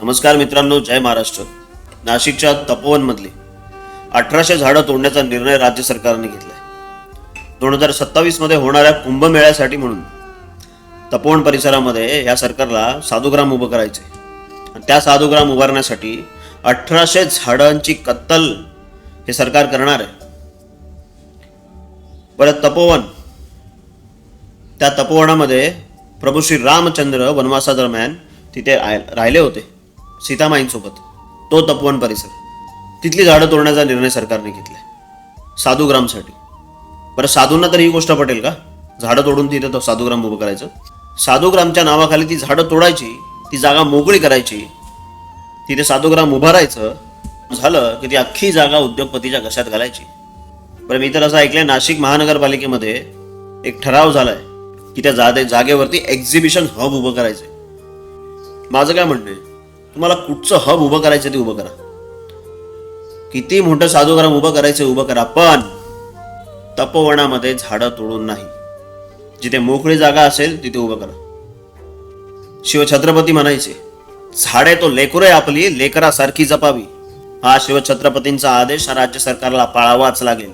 नमस्कार मित्रांनो जय महाराष्ट्र. नाशिकच्या तपोवनमधली अठराशे झाडं तोडण्याचा निर्णय राज्य सरकारने घेतलाय. दोन हजार सत्तावीसमध्ये होणाऱ्या कुंभमेळ्यासाठी म्हणून तपोवन परिसरामध्ये या सरकारला साधुग्राम उभं करायचे आणि त्या साधुग्राम उभारण्यासाठी अठराशे झाडांची कत्तल हे सरकार करणार आहे. परत तपोवन. त्या तपोवनामध्ये प्रभू श्री रामचंद्र वनवासादरम्यान तिथे राहिले होते. सीतामाईंसोबत तो तपवन परिसर. तिथली झाडं तोडण्याचा निर्णय सरकारने घेतला साधुग्रामसाठी बरं साधूंना तर ही गोष्ट पटेल का? झाडं तोडून तिथे तो साधुग्राम उभं करायचं. साधुग्रामच्या नावाखाली ती झाडं तोडायची ती जागा मोकळी करायची. तिथे साधुग्राम उभारायचं झालं की ती अख्खी जागा उद्योगपतीच्या घशात घालायची. बरं मी तर असं ऐकलंय नाशिक महानगरपालिकेमध्ये एक ठराव झालाय की त्या जादे जागेवरती एक्झिबिशन हब उभं करायचे माझं काय म्हणणं आहे? तुम्हाला कुठचं हब उभं करायचं ते उभं करा. किती मोठं साधुग्राम उभं करायचं उभं करा पण तपोवनामध्ये झाडं तोडून नाही. जिथे मोकळी जागा असेल तिथे उभं करा. शिवछत्रपती म्हणायचे झाडे तो लेकुरे आपली लेकरासारखी जपावी. हा शिवछत्रपतींचा आदेश हा राज्य सरकारला पाळावाच लागेल.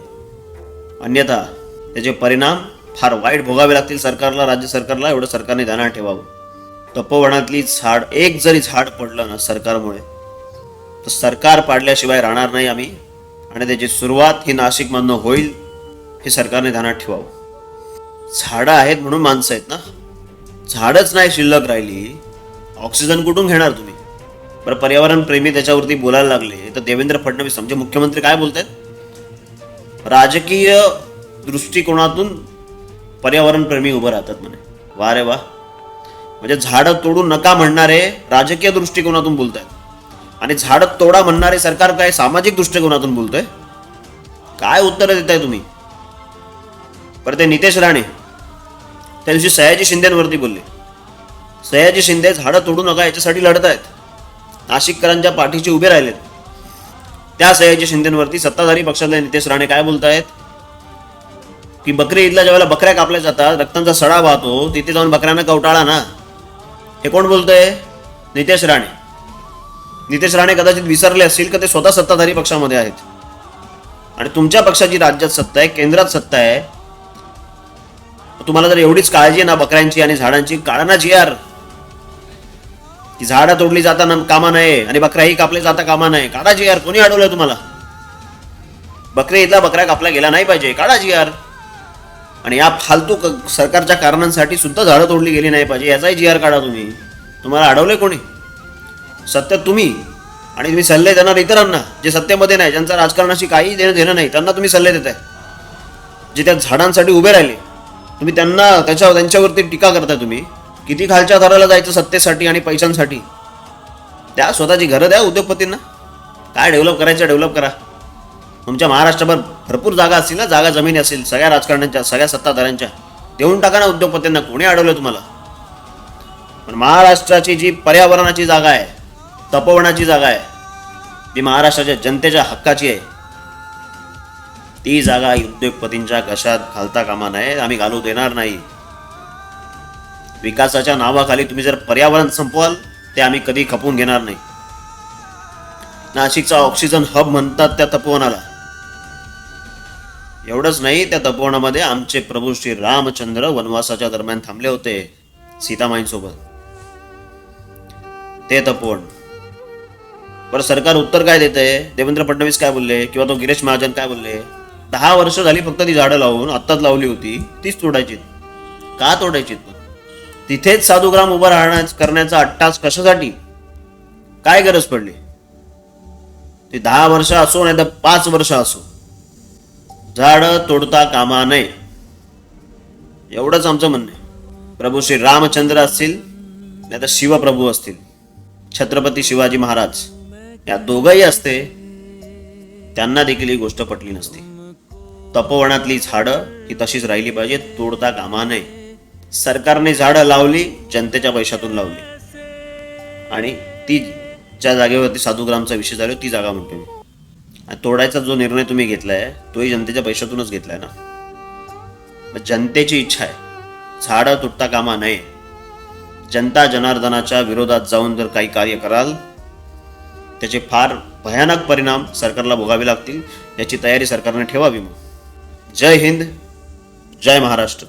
अन्यथा त्याचे परिणाम फार वाईट भोगावे लागतील सरकारला राज्य सरकारला एवढं सरकारने ध्यानात ठेवावं. तपोवनातली झाड एक जरी झाड पडलं ना सरकारमुळे तर सरकार पाडल्याशिवाय राहणार नाही आम्ही. आणि त्याची सुरुवात ही नाशिकमधनं होईल हे सरकारने ध्यानात ठेवावं. झाडं आहेत म्हणून माणसं आहेत ना? झाडच नाही शिल्लक राहिली. ऑक्सिजन कुठून घेणार तुम्ही? बरं पर्यावरण प्रेमी त्याच्यावरती बोलायला लागले तर देवेंद्र फडणवीस म्हणजे मुख्यमंत्री काय बोलतायत? राजकीय दृष्टिकोनातून पर्यावरण प्रेमी उभं राहतात म्हणे. वा रे वा. म्हणजे झाडं तोडू नका म्हणणारे राजकीय दृष्टिकोनातून बोलत आहेत आणि झाडं तोडा म्हणणारे सरकार काय सामाजिक दृष्टिकोनातून बोलतोय? काय उत्तर देताय तुम्ही? बरं ते नितेश राणे. त्या दिवशी सयाजी शिंदेवरती बोलले. सयाजी शिंदे झाडं तोडू नका याच्यासाठी लढत आहेत नाशिककरांच्या पाठीशी उभे राहिलेत. त्या सयाजी शिंदेवरती सत्ताधारी पक्षातले नितेश राणे काय बोलतायत? की बकरी ईदला ज्यावेळेला बकऱ्या कापल्या जातात रक्तांचा सडा वाहतो तिथे जाऊन बकऱ्यांना कवटाळा ना. हे कोण बोलतंय? नितेश राणे. नितेश राणे कदाचित विसरले असतील का ते स्वतः सत्ताधारी पक्षामध्ये आहेत. आणि तुमच्या पक्षाची राज्यात सत्ता आहे केंद्रात सत्ता आहे. तुम्हाला जर एवढीच काळजी आहे ना बकऱ्यांची आणि झाडांची काढणाची यार की झाडं तोडली जाताना कामा नये आणि बकऱ्याही कापले जाता कामा नये. काढाची यार कोणी अडवलंय तुम्हाला? बकरे इथला बकऱ्या कापल्या गेला नाही पाहिजे. काढाची यार आणि या फालतू क- सरकारच्या कारणांसाठी सुद्धा झाडं तोडली गेली नाही पाहिजे याचाही जी आर काढा तुम्ही. तुम्हाला अडवले कोणी? सत्य तुम्ही. आणि तुम्ही सल्ले देणार इतरांना जे सत्तेमध्ये नाही ज्यांचं राजकारणाशी काही देणं देणं नाही त्यांना तुम्ही सल्ले देताय. जे त्या झाडांसाठी उभे राहिले तुम्ही त्यांना त्याच्या त्यांच्यावरती टीका करताय तुम्ही. किती खालच्या थराला जायचं सत्तेसाठी आणि पैशांसाठी? त्या स्वतःची घरं द्या उद्योगपतींना. काय डेव्हलप करायचं डेव्हलप करा. तुमच्या महाराष्ट्रभर भरपूर जागा असतील ना? जागा जमिनी असतील सगळ्या राजकारण्यांच्या सगळ्या सत्ताधाऱ्यांच्या. देऊन टाका ना उद्योगपतींना. कोणी अडवलं तुम्हाला? पण महाराष्ट्राची जी पर्यावरणाची जागा आहे तपोवनाची जागा आहे ती महाराष्ट्राच्या जनतेच्या हक्काची आहे ती जागा उद्योगपतींच्या कशात घालता कामा नये. आम्ही घालू देणार नाही. विकासाच्या नावाखाली तुम्ही जर पर्यावरण संपवाल ते आम्ही कधी खपवून घेणार नाही. नाशिकचा ऑक्सिजन हब म्हणतात त्या तपोवनाला. एवढंच नाही त्या तपोवनामध्ये आमचे प्रभू श्री रामचंद्र वनवासाच्या दरम्यान थांबले होते सीतामाईंसोबत. ते तपोवन बरं सरकार उत्तर काय देते? देवेंद्र फडणवीस काय बोलले? किंवा तो गिरीश महाजन काय बोलले? दहा वर्ष झाली फक्त ती झाडं लावून आत्ताच लावली होती तीच तोडायची. का तोडायची? तिथेच साधुग्राम उभं राहण्या करण्याचा अट्टास कशासाठी? काय गरज पडली? ती दहा वर्ष असो नाही तर पाच वर्ष असो. झाडं तोडता कामा नये. एवढंच आमचं म्हणणं आहे. प्रभू श्री रामचंद्र असतील नाही तर शिवप्रभू असतील. छत्रपती शिवाजी महाराज या दोघंही असते त्यांना देखील ही गोष्ट पटली नसती. तपोवनातली झाडं ही तशीच राहिली पाहिजे तोडता कामा नये. सरकारने झाडं लावली जनतेच्या पैशातून लावली. आणि ती ज्या जागेवरती साधुग्रामचा विषय झाला ती जागा म्हणतो मी तोडायचा जो निर्णय तुम्ही घेतलाय तोही जनतेच्या पैशातूनच घेतलाय ना? मग जनतेची इच्छा आहे. झाडं तुटता कामा नये. जनता जनार्दनाच्या विरोधात जाऊन जर काही कार्य कराल त्याचे फार भयानक परिणाम सरकारला भोगावे लागतील याची तयारी सरकारने ठेवावी मग. जय हिंद जय महाराष्ट्र.